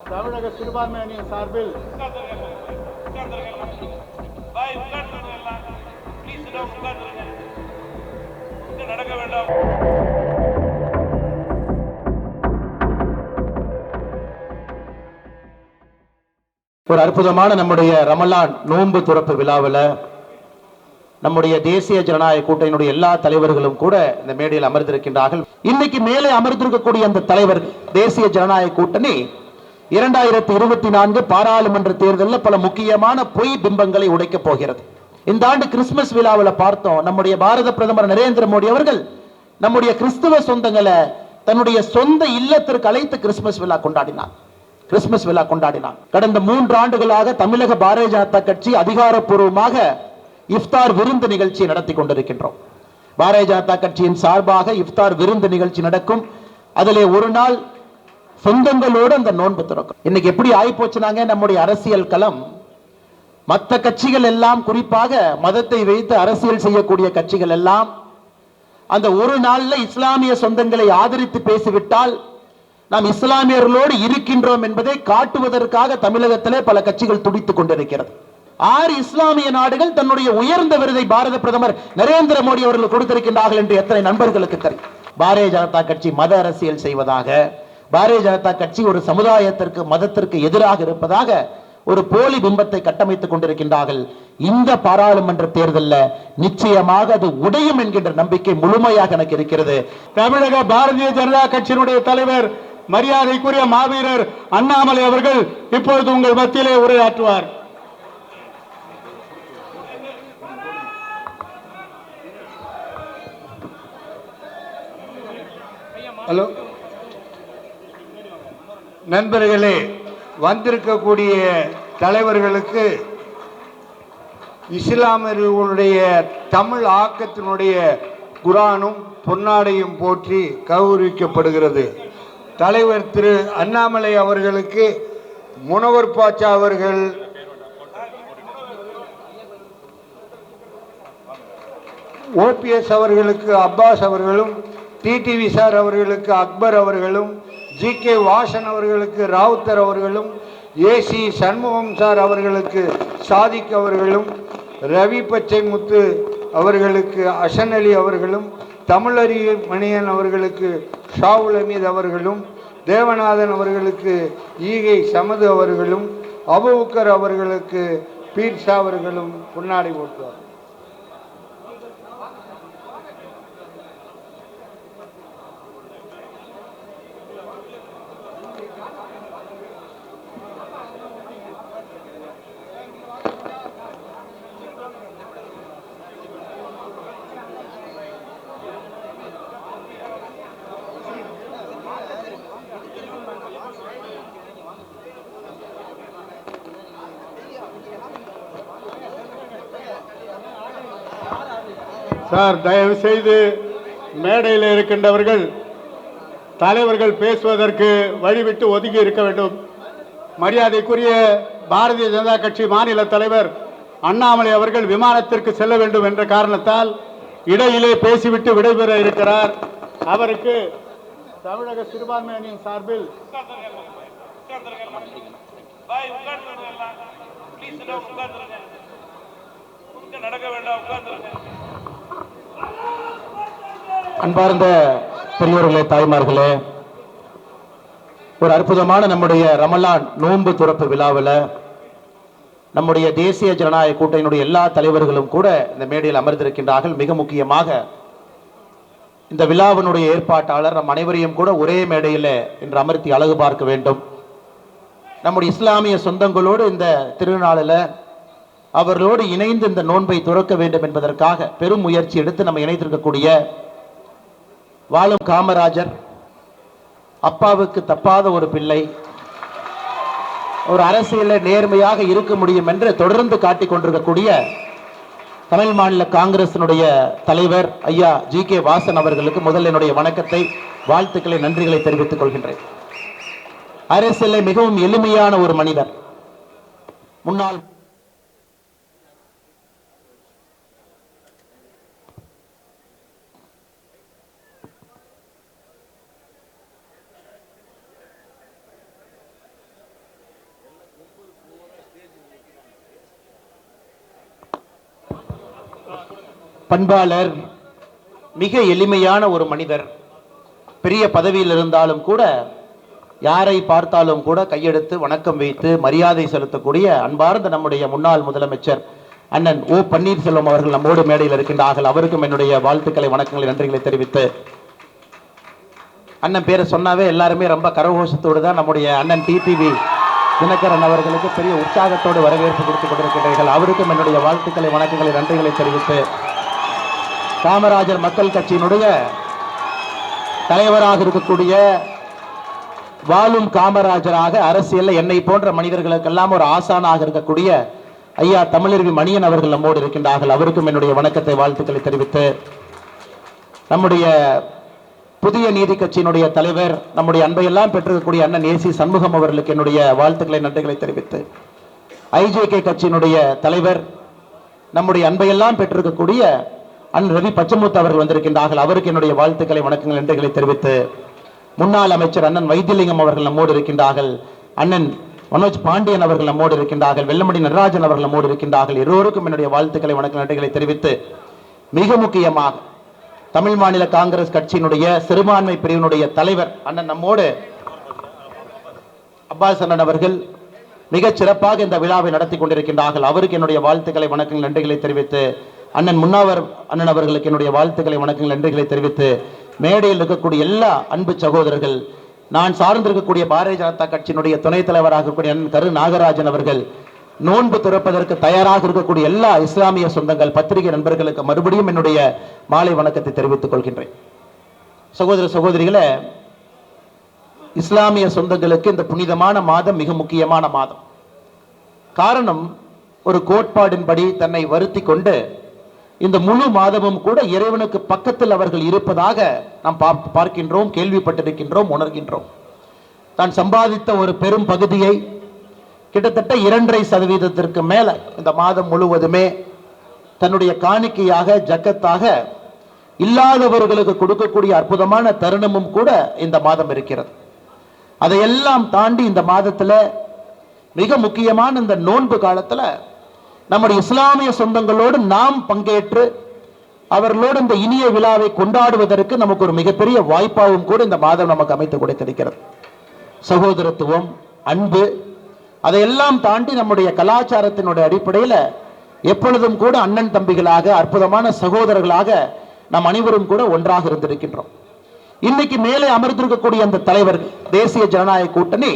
தமிழக சிறுபான்மை அணியின் சார்பில் நடக்க வேண்டாம்? ஒரு அற்புதமான நம்முடைய ரமலான் நோன்பு துறப்பு விழாவில் நம்முடைய தேசிய ஜனநாயக கூட்டணியினுடைய எல்லா தலைவர்களும் கூட இந்த மேடையில் அமர்ந்திருக்கின்றார்கள். இன்னைக்கு மேலே அமர்ந்திருக்கக்கூடிய அந்த தலைவர் தேசிய ஜனநாயக கூட்டணி இரண்டாயிரத்தி இருபத்தி நான்கு பாராளுமன்ற தேர்தலில் பல முக்கியமான பொய் பிம்பங்களை உடைக்கப் போகிறது. இந்த ஆண்டு கிறிஸ்துமஸ் விழாவில் பார்த்தோம் நம்முடைய பாரத பிரதமர் நரேந்திர மோடி அவர்கள் நம்முடைய கிறிஸ்துவ சொந்தங்களை தன்னுடைய சொந்த இல்லத்திற்கு அழைத்து கிறிஸ்துமஸ் விழா கொண்டாடினார். கிறிஸ்துமஸ் விழா கொண்டாடினார். கடந்த மூன்று ஆண்டுகளாக தமிழக பாரதிய ஜனதா கட்சி அதிகாரப்பூர்வமாக இஃப்தார் விருந்து நிகழ்ச்சி நடத்தி கொண்டிருக்கின்றோம். பாரதிய ஜனதா கட்சியின் சார்பாக இஃப்தார் விருந்து நிகழ்ச்சி நடக்கும். அதிலே ஒரு நாள் சொந்தங்களோடு அந்த நோன்பு திறக்கும். இன்னைக்கு எப்படி ஆயிப்போச்சுனாங்க நம்முடைய அரசியல் களம். மற்ற கட்சிகள் எல்லாம் குறிப்பாக மதத்தை வைத்து அரசியல் செய்யக்கூடிய கட்சிகள் எல்லாம் அந்த ஒரு நாள்ல இஸ்லாமிய சொந்தங்களை ஆதரித்து பேசிவிட்டால் நாம் இஸ்லாமியர்களோடு இருக்கின்றோம் என்பதை காட்டுவதற்காக தமிழகத்திலே பல கட்சிகள் துடித்துக் கொண்டிருக்கிறது. ஆறு இஸ்லாமிய நாடுகள் தன்னுடைய உயர்ந்த விருதை பாரத பிரதமர் நரேந்திர மோடி அவர்கள் கொடுத்திருக்கின்றார்கள் என்று எத்தனை நண்பர்களுக்கு தெரியும்? பாரதிய ஜனதா கட்சி மத அரசியல் செய்வதாக பாரதிய ஜனதா கட்சி ஒரு சமுதாயத்திற்கு மதத்திற்கு எதிராக இருப்பதாக ஒரு போலி பிம்பத்தை கட்டமைத்துக் கொண்டிருக்கின்றார்கள். இந்த பாராளுமன்ற தேர்தலில் நிச்சயமாக அது உடையும் என்கின்ற நம்பிக்கை முழுமையாக எனக்கு இருக்கிறது. தமிழக பாரதிய ஜனதா கட்சியினுடைய தலைவர் மரியாதைக்குரிய மாவீரர் அண்ணாமலை அவர்கள் இப்பொழுது உங்கள் மத்தியிலே உரையாற்றுவார். ஹலோ. நண்பர்களே வந்திருக்கக்கூடிய தலைவர்களுக்கு இஸ்லாமியர்களுடைய தமிழ் ஆக்கத்தினுடைய குரானும் பொன்னாடையும் போற்றி கௌரவிக்கப்படுகிறது. தலைவர் திரு அண்ணாமலை அவர்களுக்கு முனவர் பாச்சா அவர்கள் ஓபிஎஸ் அவர்களுக்கு அப்பாஸ் அவர்களும் டிடிவி சார் அவர்களுக்கு அக்பர் அவர்களும் ஜி கே வாசன் அவர்களுக்கு ராவுத்தர் அவர்களும் ஏசி சண்முகம் சார் அவர்களுக்கு சாதிக் அவர்களும் ரவி பச்சை முத்து அவர்களுக்கு அசன் அலி அவர்களும் தமிழறி மணியன் அவர்களுக்கு ஷாவுல் அமீத் அவர்களும் தேவநாதன் அவர்களுக்கு ஈகை சமது அவர்களும் அபுபக்கர் அவர்களுக்கு பீர்ஷா அவர்களும் பொன்னாடை போட்டுவார் சார் தயவு செய்து மேடையில் இருக்கின்றவர்கள் தலைவர்கள் பேசுவதற்கு வழிவிட்டு ஒதுங்கி இருக்க வேண்டும். மரியாதைக்குரிய பாரதிய ஜனதா கட்சி மாநில தலைவர் அண்ணாமலை அவர்கள் விமானத்திற்கு செல்ல வேண்டும் என்ற காரணத்தால் இடையிலே பேசிவிட்டு விடைபெற இருக்கிறார். அவருக்கு தமிழக சிறுபான்மை அணியின் சார்பில் நடக்க வேண்டாம். உட்கார்ந்து அன்பார்ந்த பெரியோர்களே தாய்மார்களே ஒரு அற்புதமான நம்முடைய ரமலான் நோன்பு துறப்பு விழாவில் நம்முடைய தேசிய ஜனநாயக கூட்டணியினுடைய எல்லா தலைவர்களும் கூட இந்த மேடையில் அமர்ந்திருக்கின்றார்கள். மிக முக்கியமாக இந்த விழாவினுடைய ஏற்பாட்டாளர் நம் அனைவரையும் கூட ஒரே மேடையில் இன்று அமர்த்தி அழகு பார்க்க வேண்டும். நம்முடைய இஸ்லாமிய சொந்தங்களோடு இந்த திருநாளில் அவர்களோடு இணைந்து இந்த நோன்பை துறக்க வேண்டும் என்பதற்காக பெரும் முயற்சி எடுத்து நம்ம இணைத்திருக்கக்கூடிய வாழும் காமராஜர் அப்பாவுக்கு தப்பாத ஒரு பிள்ளை ஒரு அரசியலில் நேர்மையாக இருக்க முடியும் என்று தொடர்ந்து காட்டிக் கொண்டிருக்கக்கூடிய தமிழ் மாநில காங்கிரசினுடைய தலைவர் ஐயா ஜி கே வாசன் அவர்களுக்கு முதல் என்னுடைய வணக்கத்தை வாழ்த்துக்களை நன்றிகளை தெரிவித்துக் கொள்கின்றேன். அரசியலில் மிகவும் எளிமையான ஒரு மனிதர். முன்னாள் பண்பாளர் மிக எளிமையான ஒரு மனிதர். பெரிய பதவியில் இருந்தாலும் கூட யாரை பார்த்தாலும் கூட கையெடுத்து வணக்கம் வைத்து மரியாதை செலுத்தக்கூடிய அன்பார்ந்த நம்முடைய முன்னாள் முதலமைச்சர் அண்ணன் ஓ பன்னீர்செல்வம் அவர்கள் நம்மோடு மேடையில் இருக்கின்றார்கள். அவருக்கும் என்னுடைய வாழ்த்துக்களை வணக்கங்களை நன்றிகளை தெரிவித்து. அண்ணன் பேரை சொன்னாவே எல்லாருமே ரொம்ப கரகோஷத்தோடு தான் நம்முடைய அண்ணன் டிடிவி தினகரன் அவர்களுக்கு பெரிய உற்சாகத்தோடு வரவேற்பு கொடுத்துக் கொண்டிருக்கிறீர்கள் அவருக்கும் என்னுடைய வாழ்த்துக்களை வணக்கங்களை நன்றிகளை தெரிவித்து காமராஜர் மக்கள் கட்சியினுடைய தலைவராக இருக்கக்கூடிய வாழும் காமராஜராக அரசியலில் என்னை போன்ற மனிதர்களுக்கெல்லாம் ஒரு ஆசானாக இருக்கக்கூடிய ஐயா தமிழருவி மணியன் அவர்கள் நம்மோடு இருக்கின்றார்கள். அவருக்கும் என்னுடைய வணக்கத்தை வாழ்த்துக்களை தெரிவித்து நம்முடைய புதிய நீதி கட்சியினுடைய தலைவர் நம்முடைய அன்பையெல்லாம் பெற்றிருக்கக்கூடிய அண்ணன் ஏசி சண்முகம் அவர்களுக்கு என்னுடைய வாழ்த்துக்களை நன்றிகளை தெரிவித்து ஐஜேகே கட்சியினுடைய தலைவர் நம்முடைய அன்பையெல்லாம் பெற்றிருக்கக்கூடிய அண்ணன் ரவி பச்சமுத்து அவர்கள் வந்திருக்கின்றார்கள். அவருக்கு என்னுடைய வாழ்த்துக்களை வணக்கங்கள் நன்றிகளை தெரிவித்து முன்னாள் அமைச்சர் அண்ணன் வைத்தியலிங்கம் அவர்கள் நம்மோடு இருக்கின்றார்கள். அண்ணன் மனோஜ் பாண்டியன் அவர்கள் நம்மோடு இருக்கின்றார்கள். வெள்ளமணி நடராஜன் அவர்கள் நம்மோடு இருக்கின்றார்கள். எல்லோருக்கும் என்னுடைய வாழ்த்துக்களை வணக்க நன்றிகளை தெரிவித்து மிக முக்கியமாக தமிழ் மாநில காங்கிரஸ் கட்சியினுடைய சிறுபான்மை பிரிவினுடைய தலைவர் அண்ணன் நம்மோடு அப்பாஸ் அண்ணன் அவர்கள் மிகச் சிறப்பாக இந்த விழாவை நடத்தி கொண்டிருக்கின்றார்கள். அவருக்கு என்னுடைய வாழ்த்துக்களை வணக்கங்கள் நன்றிகளை தெரிவித்து அண்ணன் முன்னாவர் அண்ணன் அவர்களுக்கு என்னுடைய வாழ்த்துக்களை வணக்கங்கள் நன்றிகளை தெரிவித்து மேடையில் இருக்கக்கூடிய எல்லா அன்பு சகோதரர்கள் நான் சார்ந்திருக்கக்கூடிய பாரதிய ஜனதா கட்சியினுடைய துணைத் தலைவராக இருக்கக்கூடிய அண்ணன் கரு நாகராஜன் அவர்கள் நோன்பு திறப்பதற்கு தயாராக இருக்கக்கூடிய எல்லா இஸ்லாமிய சொந்தங்கள் பத்திரிகை நண்பர்களுக்கு மறுபடியும் என்னுடைய மாலை வணக்கத்தை தெரிவித்துக் கொள்கின்றேன். சகோதர சகோதரிகளை இஸ்லாமிய சொந்தங்களுக்கு இந்த புனிதமான மாதம் மிக முக்கியமான மாதம். காரணம் ஒரு கோட்பாடின்படி தன்னை வருத்தி கொண்டு இந்த முழு மாதமும் கூட இறைவனுக்கு பக்கத்தில் அவர்கள் இருப்பதாக நாம் பார்க்கின்றோம் கேள்விப்பட்டிருக்கின்றோம் உணர்கின்றோம். தான் சம்பாதித்த ஒரு பெரும் பகுதியை கிட்டத்தட்ட இரண்டரை சதவீதத்திற்கு மேல இந்த மாதம் முழுவதுமே தன்னுடைய காணிக்கையாக ஜக்கத்தாக இல்லாதவர்களுக்கு கொடுக்கக்கூடிய அற்புதமான தருணமும் கூட இந்த மாதம் இருக்கிறது. அதையெல்லாம் தாண்டி இந்த மாதத்துல மிக முக்கியமான இந்த நோன்பு காலத்துல நம்முடைய இஸ்லாமிய சொந்தங்களோடு நாம் பங்கேற்று அவர்களோடு இந்த இனிய விழாவை கொண்டாடுவதற்கு நமக்கு ஒரு மிகப்பெரிய வாய்ப்பாகவும் கூட இந்த மாதம் நமக்கு அமைத்து கொடுத்திருக்கிறது. சகோதரத்துவம் அன்பு அதையெல்லாம் தாண்டி நம்முடைய கலாச்சாரத்தினுடைய அடிப்படையில் எப்பொழுதும் கூட அண்ணன் தம்பிகளாக அற்புதமான சகோதரர்களாக நாம் அனைவரும் கூட ஒன்றாக இருந்திருக்கின்றோம். இன்னைக்கு மேலே அமர்ந்திருக்கக்கூடிய அந்த தலைவர்கள் தேசிய ஜனநாயக கூட்டணி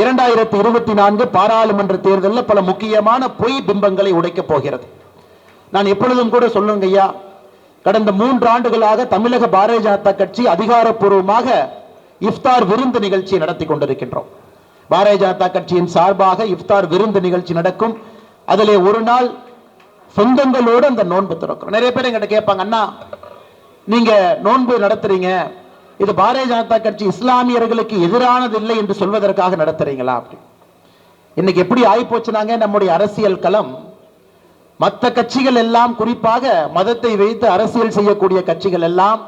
இரண்டாயிரத்தி இருபத்தி நான்கு பாராளுமன்ற தேர்தலில் பல முக்கியமான பொய் பிம்பங்களை உடைக்கப் போகிறது. நான் எப்பொழுதும் கூட சொல்லுங்க ஐயா கடந்த மூன்று ஆண்டுகளாக தமிழக பாரதிய ஜனதா கட்சி அதிகாரப்பூர்வமாக இஃப்தார் விருந்து நிகழ்ச்சி நடத்தி கொண்டிருக்கின்றோம். பாரதிய ஜனதா கட்சியின் சார்பாக இஃப்தார் விருந்து நிகழ்ச்சி நடக்கும். அதிலே ஒரு நாள் சொந்தங்களோடு அந்த நோன்பு திறக்கிறோம். நிறைய பேர் எங்கிட்ட கேட்பாங்க அண்ணா நீங்க நோன்பு நடத்துறீங்க இது பாரதிய ஜனதா கட்சி இஸ்லாமியர்களுக்கு எதிரானது இல்லை என்று சொல்வதற்காக நடத்துறீங்களா அப்படி? இன்னைக்கு எப்படி ஆயிப்போச்சுனாங்க? நம்முடைய அரசியல் களம். மற்ற கட்சிகள் எல்லாம் குறிப்பாக மதத்தை வைத்து அரசியல் செய்யக்கூடிய கட்சிகள் எல்லாம்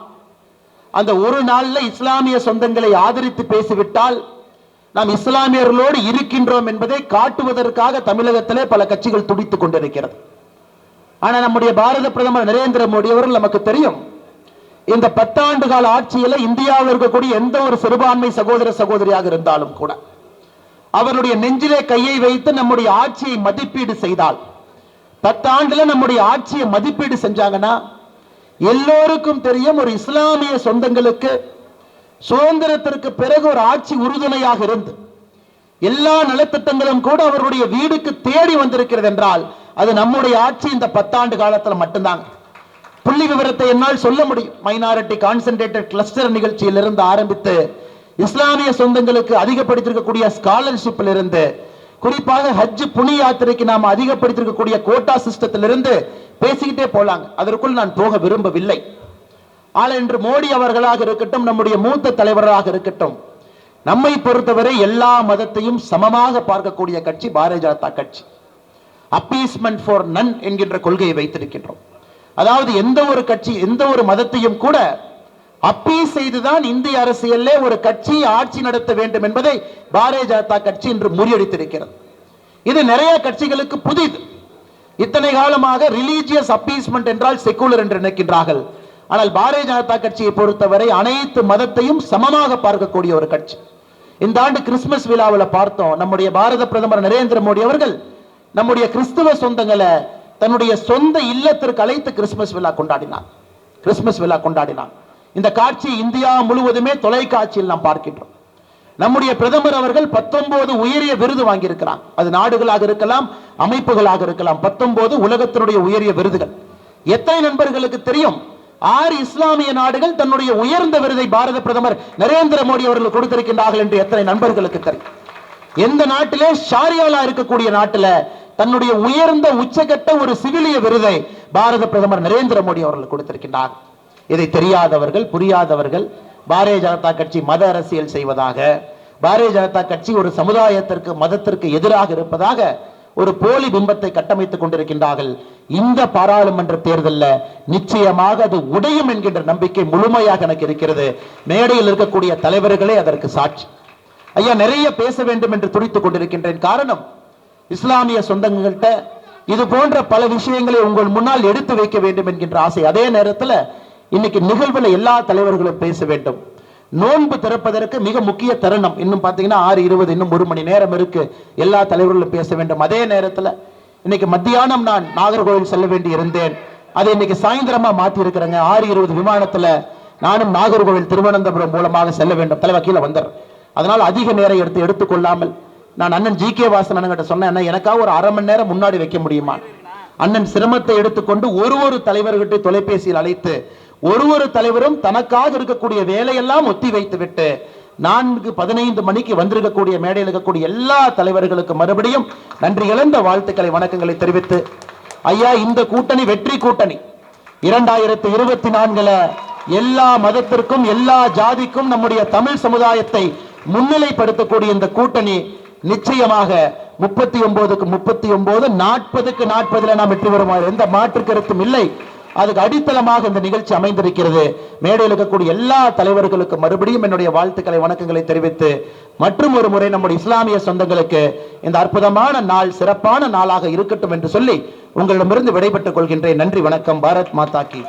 அந்த ஒரு நாள்ல இஸ்லாமிய சொந்தங்களை ஆதரித்து பேசிவிட்டால் நாம் இஸ்லாமியர்களோடு இருக்கின்றோம் என்பதை காட்டுவதற்காக தமிழகத்திலே பல கட்சிகள் துடித்துக் கொண்டிருக்கிறது. ஆனா நம்முடைய பாரத பிரதமர் நரேந்திர மோடி அவர்கள் நமக்கு தெரியும் இந்த பத்தாண்டு கால ஆட்சியில இந்தியாவில் இருக்கக்கூடிய எந்த ஒரு சிறுபான்மை சகோதர சகோதரியாக இருந்தாலும் கூட அவருடைய நெஞ்சிலே கையை வைத்து நம்முடைய ஆட்சியை மதிப்பீடு செய்தால் பத்தாண்டுல நம்முடைய ஆட்சியை மதிப்பீடு செஞ்சாங்கன்னா எல்லோருக்கும் தெரியும் ஒரு இஸ்லாமிய சொந்தங்களுக்கு சுதந்திரத்திற்கு பிறகு ஒரு ஆட்சி உறுதுணையாக இருந்து எல்லா நலத்திட்டங்களும் கூட அவருடைய வீடுக்கு தேடி வந்திருக்கிறது என்றால் அது நம்முடைய ஆட்சி இந்த பத்தாண்டு காலத்துல மட்டும்தாங்க. புள்ளி விவரத்தை என்னால் சொல்ல முடியும். மைனாரிட்டி கான்சென்ட்ரேட்டட் கிளஸ்டர் நிகழ்ச்சியிலிருந்து ஆரம்பித்து இஸ்லாமிய சொந்தங்களுக்கு அதிகப்படுத்திருக்கக்கூடிய ஸ்காலர்ஷிப்ல இருந்து குறிப்பாக ஹஜ் புனி யாத்திரைக்கு நாம் அதிகப்படுத்திருக்கக்கூடிய கோட்டா சிஸ்டத்திலிருந்து பேசிக்கிட்டே போலாங்க. அதற்குள் நான் போக விரும்பவில்லை. ஆனால் இன்று மோடி அவர்களாக இருக்கட்டும் நம்முடைய மூத்த தலைவராக இருக்கட்டும் நம்மை பொறுத்தவரை எல்லா மதத்தையும் சமமாக பார்க்கக்கூடிய கட்சி பாரதிய ஜனதா கட்சி. அப்பீஸ்மெண்ட் ஃபார் நன் என்கின்ற கொள்கையை வைத்திருக்கின்றோம். அதாவது எந்த ஒரு கட்சி எந்த ஒரு மதத்தையும் கூட அப்பீஸ் செய்துதான் இந்திய அரசியல்ல ஒரு கட்சி ஆட்சி நடத்த வேண்டும் என்பதை பாரதிய ஜனதா கட்சி இன்று முறியடித்திருக்கிறது. இது நிறைய கட்சிகளுக்கு புதிது. இத்தனை காலமாக ரிலீஜியஸ் அப்பீஸ்மெண்ட் என்றால் செக்குலர் என்று நினைக்கின்றார்கள். ஆனால் பாரதிய ஜனதா கட்சியை பொறுத்தவரை அனைத்து மதத்தையும் சமமாக பார்க்கக்கூடிய ஒரு கட்சி. இந்த ஆண்டு கிறிஸ்துமஸ் விழாவில் பார்த்தோம் நம்முடைய பாரத பிரதமர் நரேந்திர மோடி அவர்கள் நம்முடைய கிறிஸ்துவ சொந்தங்களை தன்னுடைய சொந்த இல்லத்திற்கு அழைத்து கிறிஸ்துமஸ் விழா கொண்டாடினார். கிறிஸ்துமஸ் விழா கொண்டாடினார். இந்த காட்சி இந்தியா முழுவதுமே தொலைக்காட்சியில் நாம் பார்க்கின்றோம். நம்முடைய பிரதமர் அவர்கள் பத்தொன்பது உயரிய விருது வாங்கியிருக்கிறார். அது நாடுகளாக இருக்கலாம் அமைப்புகளாக இருக்கலாம். பத்தொன்பது உலகத்தினுடைய உயரிய விருதுகள். எத்தனை நண்பர்களுக்கு தெரியும்? ஆறு இஸ்லாமிய நாடுகள் தன்னுடைய உயர்ந்த விருதை பாரத பிரதமர் நரேந்திர மோடி அவர்கள் கொடுத்திருக்கின்றார்கள் என்று எத்தனை நண்பர்களுக்கு தெரியும்? எந்த நாட்டிலே ஷாரியாலா இருக்கக்கூடிய நாட்டில் தன்னுடைய உயர்ந்த உச்சகட்ட ஒரு சிவிலிய விருதை பாரத பிரதமர் நரேந்திர மோடி அவர்கள் கொடுத்திருக்கின்றார். இதை தெரியாதவர்கள் புரியாதவர்கள் பாரதிய ஜனதா கட்சி மத அரசியல் செய்வதாக பாரதிய ஜனதா கட்சி ஒரு சமுதாயத்திற்கு மதத்திற்கு எதிராக இருப்பதாக ஒரு போலி பிம்பத்தை கட்டமைத்துக் கொண்டிருக்கின்றார்கள். இந்த பாராளுமன்ற தேர்தலில் நிச்சயமாக அது உடையும் என்கின்ற நம்பிக்கை முழுமையாக எனக்கு இருக்கிறது. மேடையில் இருக்கக்கூடிய தலைவர்களே அதற்கு சாட்சி. ஐயா நிறைய பேச வேண்டும் என்று துடித்துக் கொண்டிருக்கின்றேன். காரணம் இஸ்லாமிய சொந்தங்கள்கிட்ட இது போன்ற பல விஷயங்களை உங்கள் முன்னால் எடுத்து வைக்க வேண்டும் என்கின்ற ஆசை. அதே நேரத்தில் இன்னைக்கு நிகழ்வில் எல்லா தலைவர்களும் பேச வேண்டும். நோன்பு திறப்பதற்கு மிக முக்கிய தருணம். இன்னும் பார்த்தீங்கன்னா ஆறு இருபது இன்னும் ஒரு மணி நேரம் இருக்கு. எல்லா தலைவர்களும் பேச வேண்டும். அதே நேரத்தில் இன்னைக்கு மத்தியானம் நான் நாகர்கோவில் செல்ல வேண்டி இருந்தேன். அதை இன்னைக்கு சாயந்தரமா மாற்றி இருக்கிறேங்க ஆறு இருபது விமானத்துல நானும் நாகர்கோவில் திருவனந்தபுரம் மூலமாக செல்ல வேண்டும். தலைவர் கீழே வந்துடுறேன் அதனால் அதிக நேரம் எடுத்து எடுத்துக்கொள்ளாமல் நான் அண்ணன் ஜி கே வாசன் அண்ணன்கிட்ட சொன்னேன் எனக்காக ஒரு அரை மணி நேரம் முன்னாடி வைக்க முடியுமா? அண்ணன் சிரமத்தை எடுத்துக்கொண்டு ஒரு ஒரு தலைவர்கிட்ட தொலைபேசியில் அழைத்து ஒரு ஒரு தலைவரும் தனக்காக இருக்கக்கூடிய வேலையெல்லாம் ஒத்தி வைத்து விட்டு நான்கு பதினைந்து மணிக்கு வந்திருக்கக்கூடிய மேடையில் இருக்கக்கூடிய எல்லா தலைவர்களுக்கு மறுபடியும் நன்றி இழந்த வாழ்த்துக்களை வணக்கங்களை தெரிவித்து ஐயா இந்த கூட்டணி வெற்றி கூட்டணி. இரண்டாயிரத்தி இருபத்தி நான்குல எல்லா மதத்திற்கும் எல்லா ஜாதிக்கும் நம்முடைய தமிழ் சமுதாயத்தை முன்னிலைப்படுத்தக்கூடிய இந்த கூட்டணி நிச்சயமாக முப்பத்தி ஒன்பதுக்கு முப்பத்தி ஒன்பது நாற்பதுக்கு நாற்பதுல நாம் வெற்றி பெறுவோம் எந்த மாற்று கருத்தும் இல்லை. அதுக்கு அடித்தளமாக இந்த நிகழ்ச்சி அமைந்திருக்கிறது. மேடையில் இருக்கக்கூடிய எல்லா தலைவர்களுக்கும் மறுபடியும் என்னுடைய வாழ்த்துக்களை வணக்கங்களை தெரிவித்து மற்றும் ஒரு முறை நம்முடைய இஸ்லாமிய சொந்தங்களுக்கு இந்த அற்புதமான நாள் சிறப்பான நாளாக இருக்கட்டும் என்று சொல்லி உங்களிடமிருந்து விடைபெற்றுக் கொள்கின்றேன். நன்றி வணக்கம். பாரத் மாதா கி